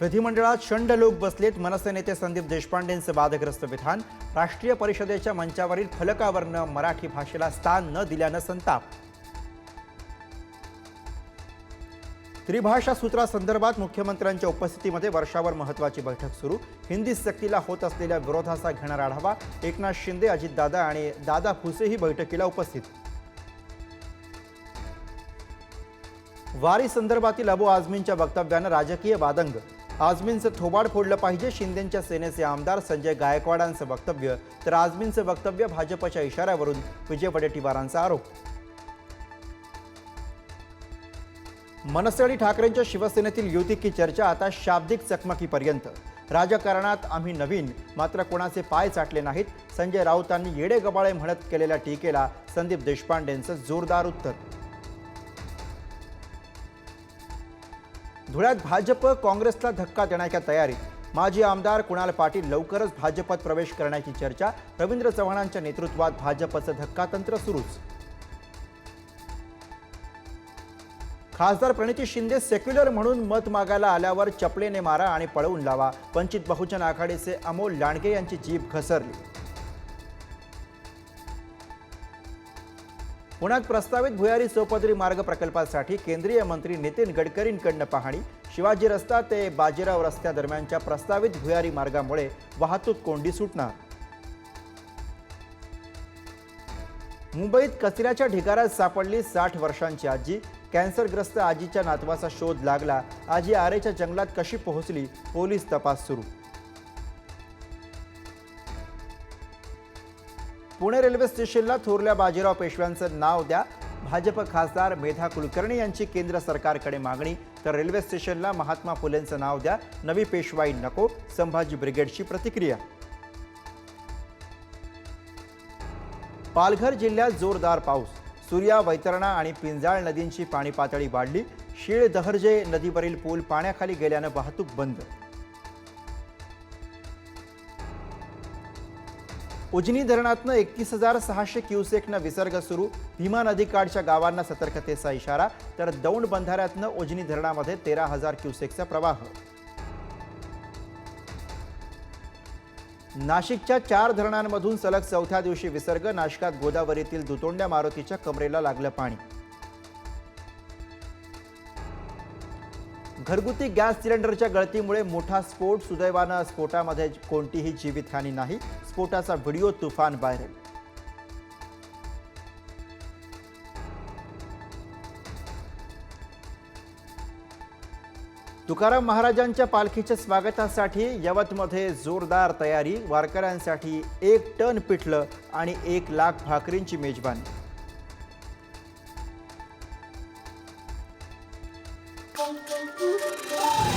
विधिमंडळात शंड लोक बसलेत मनसे नेते संदीप देशपांडेंचं वादग्रस्त विधान. राष्ट्रीय परिषदेच्या मंचावरील फलकावरनं मराठी भाषेला स्थान न दिल्यानं संताप. त्रिभाषा सूत्रासंदर्भात मुख्यमंत्र्यांच्या उपस्थितीमध्ये वर्षावर महत्वाची बैठक सुरू. हिंदी सक्तीला होत असलेल्या विरोधाचा घेणारा आढावा. एकनाथ शिंदे अजितदादा आणि दादा भुसेही बैठकीला उपस्थित. वारी संदर्भातील अबू आझमींच्या वक्तव्यानं राजकीय वादंग. आजमींचं थोबाड फोडलं पाहिजे. शिंदेंच्या सेनेचे आमदार संजय गायकवाडांचं वक्तव्य. तर आजमींचं वक्तव्य भाजपच्या इशाऱ्यावरून. विजय वडेट्टीवारांचा आरोप. मनसे आणि ठाकरेंच्या शिवसेनेतील युती की चर्चा आता शाब्दिक चकमकीपर्यंत. राजकारणात आम्ही नवीन. मात्र कोणाचे पाय चाटले नाहीत. संजय राऊतांनी येडे गबाळे म्हणत केलेल्या टीकेला संदीप देशपांडेंचं जोरदार उत्तर. धुळ्यात भाजप काँग्रेसला धक्का देण्याच्या तयारीत माजी आमदार कुणाल पाटील लवकरच भाजपात प्रवेश करण्याची चर्चा. रवींद्र चव्हाणांच्या नेतृत्वात भाजपचं धक्कातंत्र सुरूच. खासदार प्रणिती शिंदे सेक्युलर म्हणून मत मागायला आल्यावर चपलेने मारा आणि पळवून लावा. वंचित बहुजन आघाडीचे अमोल लांडगे यांची जीभ घसरली. पुण्यात प्रस्तावित भुयारी चौपदरी मार्ग प्रकल्पासाठी केंद्रीय मंत्री नितीन गडकरींकडनं पाहणी. शिवाजी रस्ता ते बाजीराव रस्त्यादरम्यानच्या प्रस्तावित भुयारी मार्गामुळे वाहतूक कोंडी सुटणार. मुंबईत कचऱ्याच्या ढिगाऱ्यात सापडली साठ वर्षांची आजी. कॅन्सरग्रस्त आजीच्या नातवाचा शोध लागला. आजी आरेच्या जंगलात कशी पोहोचली पोलीस तपास सुरू. पुणे रेल्वे स्टेशनला थोरल्या बाजीराव पेशव्यांचं नाव द्या. भाजप खासदार मेधा कुलकर्णी यांची केंद्र सरकारकडे मागणी. तर रेल्वे स्टेशनला महात्मा फुलेंचं नाव द्या. नवी पेशवाई नको. संभाजी ब्रिगेडची प्रतिक्रिया. पालघर जिल्ह्यात जोरदार पाऊस. सूर्या वैतरणा आणि पिंजाळ नदींची पाणी पातळी वाढली. शीळ दहर्जे नदीवरील पूल पाण्याखाली गेल्यानं वाहतूक बंद. उजनी धरणातनं एकतीस हजार सहाशे क्युसेकनं विसर्ग सुरू. भीमा नदीकाठच्या गावांना सतर्कतेचा इशारा. तर दौंड बंधाऱ्यातनं उजनी धरणामध्ये तेरा हजार क्युसेकचा प्रवाह. नाशिकच्या चार धरणांमधून सलग चौथ्या दिवशी विसर्ग. नाशकात गोदावरीतील दुतोंड्या मारुतीच्या कमरेला लागलं पाणी. घरगुती गॅस सिलेंडरच्या गळतीमुळे मोठा स्फोट सुदैवानं स्फोटामध्ये कोणतीही जीवितहानी नाही. स्फोटाचा व्हिडिओ तुफान व्हायरल. तुकाराम महाराजांच्या पालखीच्या स्वागतासाठी यवतमध्ये जोरदार तयारी. वारकऱ्यांसाठी एक टन पिठलं आणि एक लाख भाकरींची Música